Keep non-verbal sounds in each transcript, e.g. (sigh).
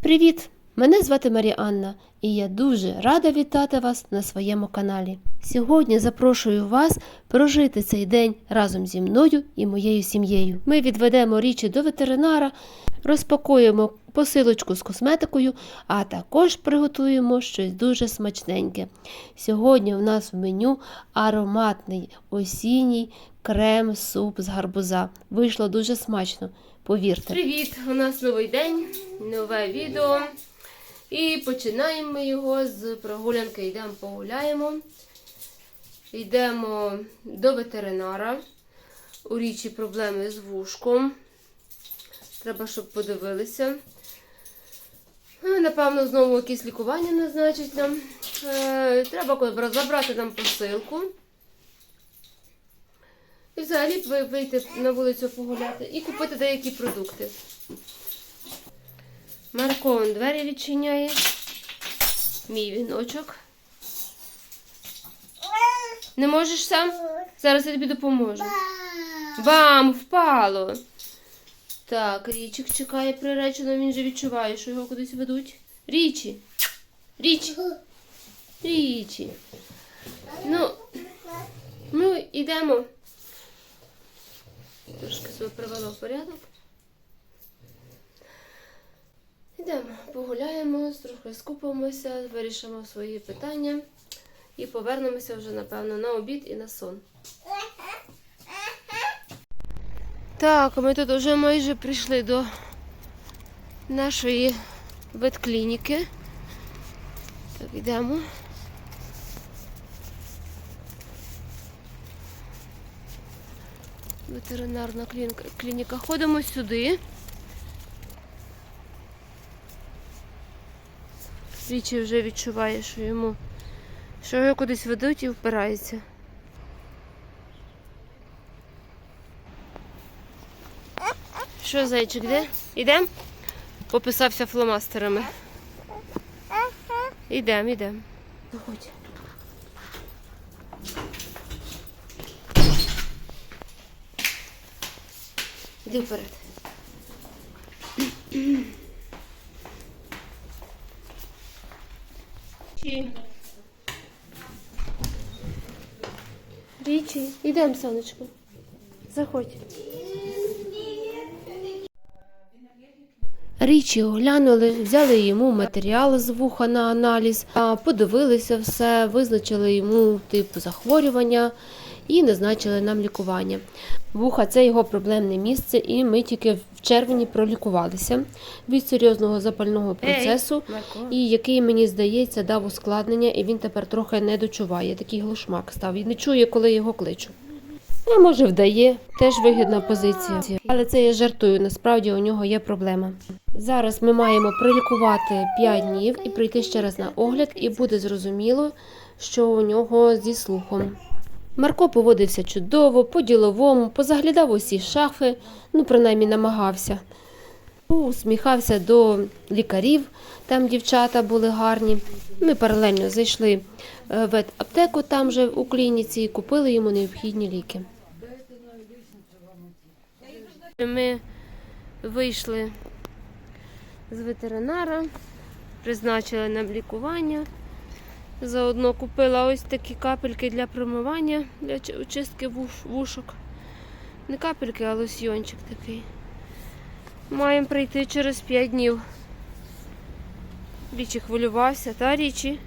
Привіт! Мене звати Марія Анна, і я дуже рада вітати вас на своєму каналі. Сьогодні запрошую вас прожити цей день разом зі мною і моєю сім'єю. Ми відведемо річі до ветеринара, розпакуємо посилочку з косметикою, а також приготуємо щось дуже смачненьке. Сьогодні в нас в меню ароматний осінній крем-суп з гарбуза. Вийшло дуже смачно, повірте. Привіт! У нас новий день, нове відео. І починаємо ми його з прогулянки. Йдемо погуляємо. Йдемо до ветеринара. У річі проблеми з вушком. Треба, щоб подивилися. Напевно, знову якесь лікування назначить нам. Е, Треба забрати нам посилку. І взагалі вийти на вулицю погуляти і купити деякі продукти. Марко он двері відчиняє. Мій віночок. Не можеш сам? Зараз я тобі допоможу. Бам! Впало. Так, Річик чекає приречено, він же відчуває, що його кудись ведуть. Річі. Річі. Річі. Ну, ми йдемо. Трошки себе привела в порядок. Йдемо, погуляємо, трохи скупимося, вирішимо свої питання і повернемося вже, напевно, на обід і на сон. Так, ми тут вже майже прийшли до нашої ветклініки. Так, йдемо. Ветеринарна клініка. Ходимо сюди. Річі вже відчуває, що йому що його кудись ведуть і впирається. Що, зайчик, де? Ідем? Пописався фломастерами. Ідем, ідем. Заходь. Іди вперед. Річі. Річі, ідемо, сонечко. Заходь. Річі оглянули, взяли йому матеріал з вуха на аналіз, подивилися все, визначили йому тип захворювання і назначили нам лікування. Вуха це його проблемне місце, і ми тільки в червні пролікувалися від серйозного запального процесу, і який мені здається дав ускладнення, і він тепер трохи не дочуває. Такий глушмак став і не чує, коли його кличу. А може вдає, теж вигідна позиція. Але це я жартую, насправді у нього є проблема. Зараз ми маємо прилікувати 5 днів і прийти ще раз на огляд, і буде зрозуміло, що у нього зі слухом. Марко поводився чудово, по-діловому, позаглядав усі шафи, ну принаймні намагався. Усміхався до лікарів, там дівчата були гарні. Ми паралельно зайшли е, в аптеку там же у клініці і купили йому необхідні ліки. Ми вийшли з ветеринара, призначили нам лікування. Заодно купила ось такі капельки для промивання, для очистки вушок. Не капельки, а лосьйончик такий. Маємо прийти через 5 днів. Річі хвилювався, та річі?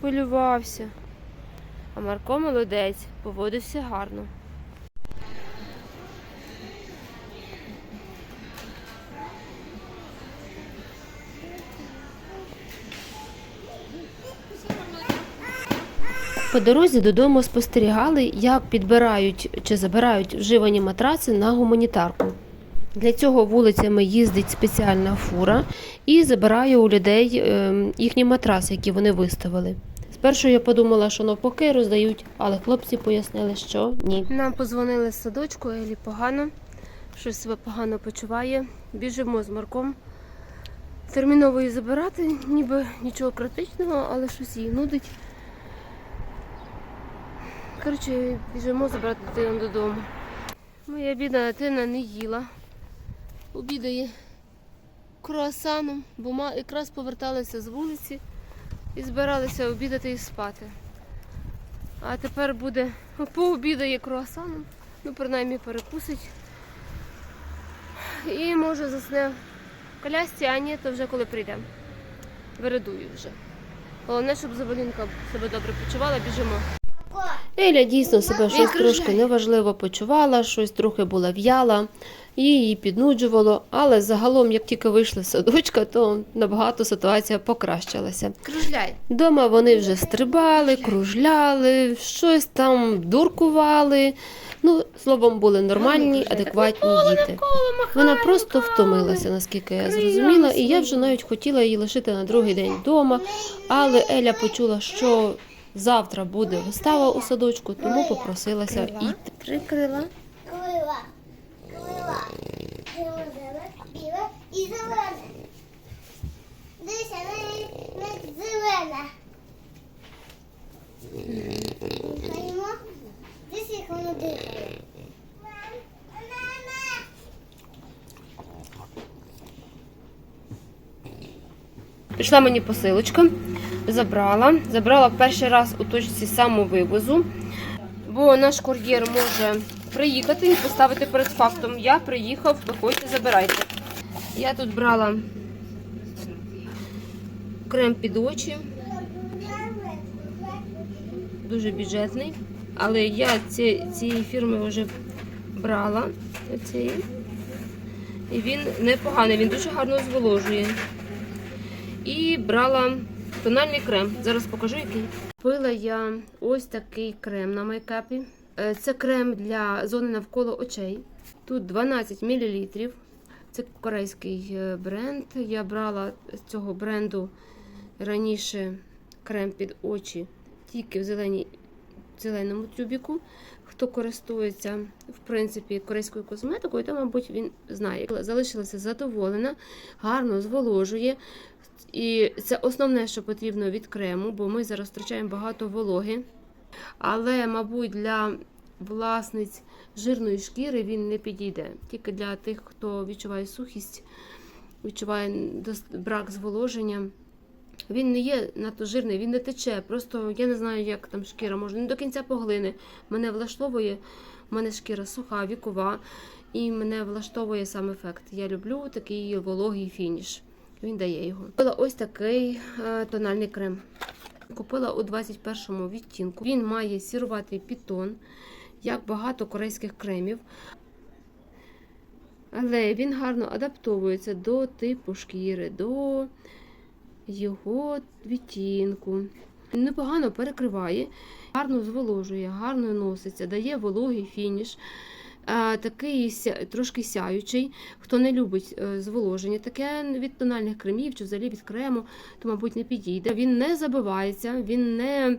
Хвилювався. А Марко молодець, поводився гарно. По дорозі додому спостерігали, як підбирають чи забирають вживані матраци на гуманітарку. Для цього вулицями їздить спеціальна фура і забирає у людей ем, їхні матраси, які вони виставили. Спершу я подумала, що навпаки роздають, але хлопці пояснили, що ні. Нам позвонили з садочку, Елі погано, щось себе погано почуває. Біжимо з Марком. Терміново її забирати, ніби нічого критичного, але щось її нудить. Коротше, біжимо забрати дитину додому. Моя бідна дитина не їла. Обідає круасаном, бо ма якраз поверталися з вулиці і збиралися обідати і спати. А тепер буде (laughs) пообідає круасаном, ну принаймні перекусить. І може засне в колясці, а ні, то вже коли прийде. Виридую вже. Головне, щоб Завалінка себе добре почувала, біжимо. Еля дійсно себе щось трошки неважливо почувала, щось трохи була в'яла, її піднуджувало, але загалом, як тільки вийшли з садочка, то набагато ситуація покращилася. Кружляй. Дома вони вже стрибали, кружляли, щось там дуркували. Ну, словом, були нормальні, адекватні діти. Вона просто втомилася, наскільки я зрозуміла, і я вже навіть хотіла її лишити на другий день вдома, але Еля почула, що завтра буде вистава у садочку, тому попросилася йти. Три крила. Крила. Крила. Біле і зелене. Дивися, не, не. Дихаємо. Дивись, як воно дихає. Пішла мені посилочка, забрала. Забрала перший раз у точці самовивозу, бо наш кур'єр може приїхати і поставити перед фактом. Я приїхав, виходьте, забирайте. Я тут брала крем під очі, дуже бюджетний. Але я ці, цієї фірми вже брала. Оцієї. І він непоганий, він дуже гарно зволожує. І брала тональний крем. Зараз покажу який. Купила я ось такий крем на майкапі. Е, Це крем для зони навколо очей. Тут 12 мл. Це корейський е, бренд. Я брала з цього бренду раніше крем під очі тільки в зеленій, в зеленому тюбіку. Хто користується в принципі корейською косметикою, то, мабуть, він знає. Залишилася задоволена, гарно зволожує. І це основне, що потрібно від крему, бо ми зараз втрачаємо багато вологи. Але, мабуть, для власниць жирної шкіри він не підійде. Тільки для тих, хто відчуває сухість, відчуває брак зволоження. Він не є надто жирний, він не тече. Просто я не знаю, як там шкіра може не до кінця поглини. Мене влаштовує, в мене шкіра суха, вікова, і мене влаштовує сам ефект. Я люблю такий вологий фініш. Він дає його. Купила ось такий е, тональний крем. Купила у 21-му відтінку. Він має сіруватий підтон, як багато корейських кремів. Але він гарно адаптовується до типу шкіри, до його відтінку. Непогано перекриває, гарно зволожує, гарно носиться, дає вологий фініш. Такий трошки сяючий. Хто не любить е, зволоження, таке від тональних кремів чи взагалі від крему, то, мабуть, не підійде. Він не забивається, він не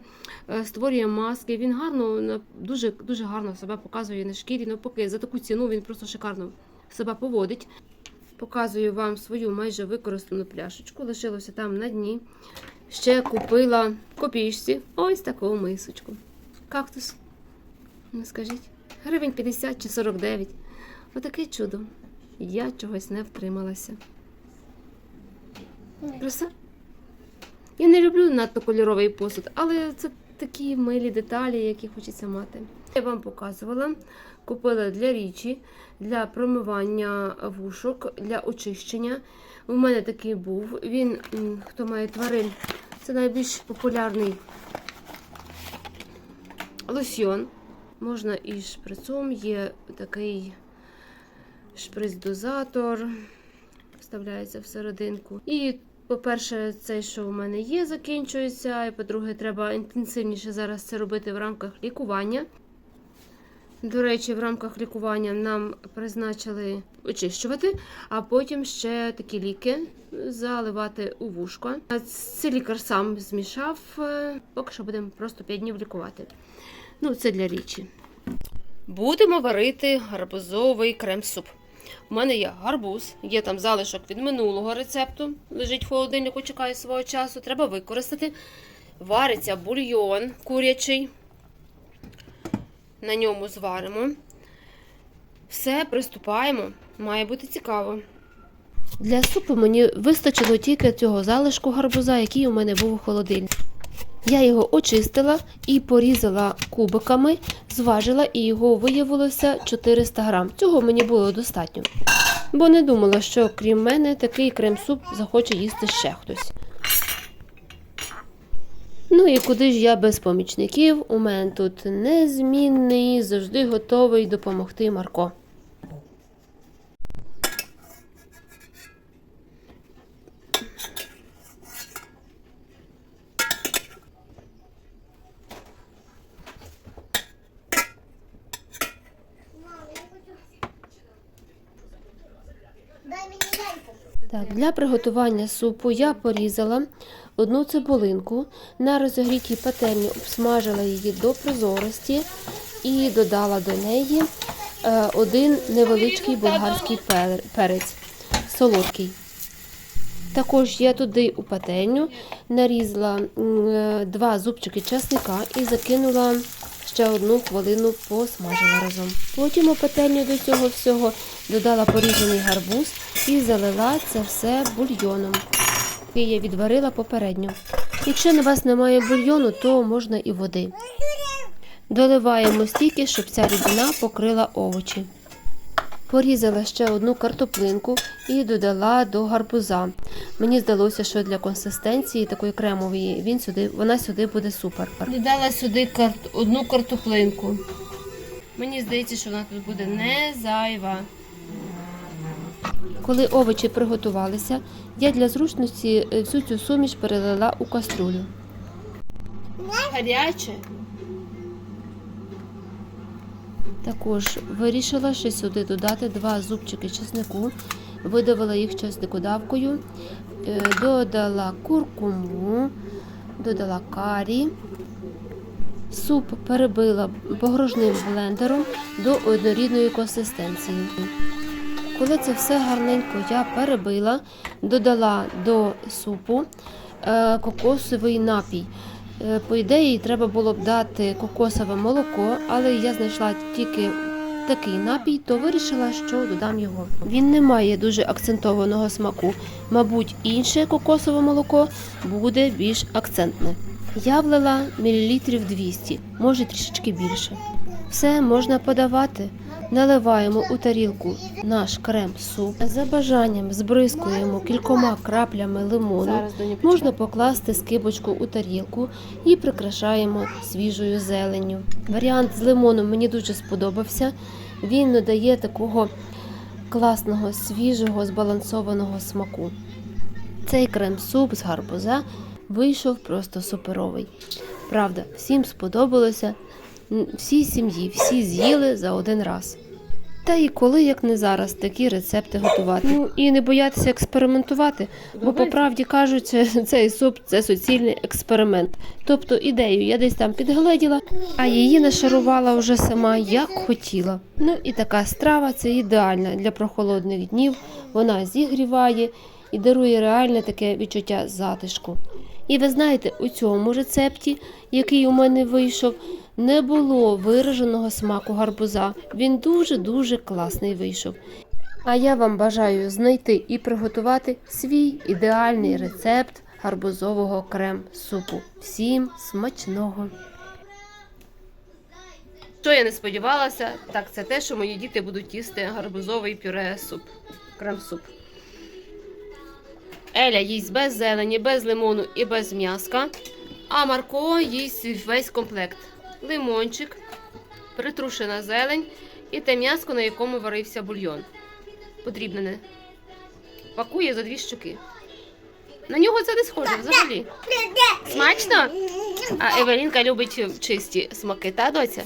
е, створює маски, він гарно, дуже, дуже гарно себе показує на шкірі. Навпаки, за таку ціну він просто шикарно себе поводить. Показую вам свою майже використану пляшечку. Лишилося там на дні. Ще купила в копійці ось таку мисочку. Кактус. Ну скажіть, гривень 50 чи 49. Отаке чудо. Я чогось не втрималася. Краса? Я не люблю надто кольоровий посуд, але це такі милі деталі, які хочеться мати. Я вам показувала. Купила для річі, для промивання вушок, для очищення. У мене такий був. Він, хто має тварин, це найбільш популярний лосьйон. Можна і шприцом, є такий шприц-дозатор, вставляється всерединку. І, по-перше, цей, що у мене є, закінчується. І по-друге, треба інтенсивніше зараз це робити в рамках лікування. До речі, в рамках лікування нам призначили очищувати, а потім ще такі ліки заливати у вушко. Це лікар сам змішав. е, Поки що будемо просто 5 днів лікувати. Ну, це для річі. Будемо варити гарбузовий крем-суп. У мене є гарбуз, є там залишок від минулого рецепту. Лежить в холодильнику, чекає свого часу. Треба використати. Вариться бульйон курячий. На ньому зваримо. Все, приступаємо. Має бути цікаво. Для супу мені вистачило тільки цього залишку гарбуза, який у мене був у холодильнику. Я його очистила і порізала кубиками, зважила, і його виявилося 400 грам. Цього мені було достатньо. Бо не думала, що крім мене такий крем-суп захоче їсти ще хтось. Ну і куди ж я без помічників? У мене тут незмінний, завжди готовий допомогти Марко. Мам, я хочу. Дай мені ляльку. Так, для приготування супу я порізала одну цибулинку, на розігрітій пательні обсмажила її до прозорості і додала до неї е, один невеличкий болгарський пер- перець, солодкий. Також я туди у пательню нарізала е, два зубчики чесника і закинула ще одну хвилину посмажила разом. Потім у пательню до цього всього додала порізаний гарбуз і залила це все бульйоном, я відварила попередньо. Якщо на вас немає бульйону, то можна і води. Доливаємо стільки, щоб ця рідина покрила овочі. Порізала ще одну картоплинку і додала до гарбуза. Мені здалося, що для консистенції такої кремової він сюди, вона сюди буде супер. Додала сюди карт, одну картоплинку. Мені здається, що вона тут буде не зайва. Коли овочі приготувалися, я для зручності е, всю цю суміш перелила у каструлю. Гаряче. Також вирішила ще сюди додати два зубчики чеснику, видавила їх чесникодавкою, е, додала куркуму, додала карі. Суп перебила погружним блендером до однорідної консистенції. Коли це все гарненько я перебила, додала до супу е, кокосовий напій. Е, По ідеї, треба було б дати кокосове молоко, але я знайшла тільки такий напій, то вирішила, що додам його. Він не має дуже акцентованого смаку. Мабуть, інше кокосове молоко буде більш акцентне. Я влила мілілітрів 200, може трішечки більше. Все можна подавати. Наливаємо у тарілку наш крем-суп. За бажанням збризкуємо кількома краплями лимону. Можна покласти скибочку у тарілку і прикрашаємо свіжою зеленню. Варіант з лимоном мені дуже сподобався. Він надає такого класного, свіжого, збалансованого смаку. Цей крем-суп з гарбуза вийшов просто суперовий. Правда, всім сподобалося. Всій сім'ї, всі з'їли за один раз. Та і коли, як не зараз, такі рецепти готувати. Ну і не боятися експериментувати, бо по правді кажучи, (laughs) цей суп це суцільний експеримент. Тобто ідею я десь там підгледіла, а її нашарувала вже сама як хотіла. Ну і така страва це ідеальна для прохолодних днів. Вона зігріває і дарує реальне таке відчуття затишку. І ви знаєте, у цьому рецепті, який у мене вийшов, не було вираженого смаку гарбуза. Він дуже-дуже класний вийшов. А я вам бажаю знайти і приготувати свій ідеальний рецепт гарбузового крем-супу. Всім смачного! Що я не сподівалася, так це те, що мої діти будуть їсти гарбузовий пюре суп, крем-суп. Еля їсть без зелені, без лимону і без м'яска. А Марко їсть весь комплект: лимончик, притрушена зелень і те м'яско, на якому варився бульйон. Подрібнене. Пакує за дві щуки. На нього це не схоже взагалі. Смачно? А Евелінка любить чисті смаки, та доця?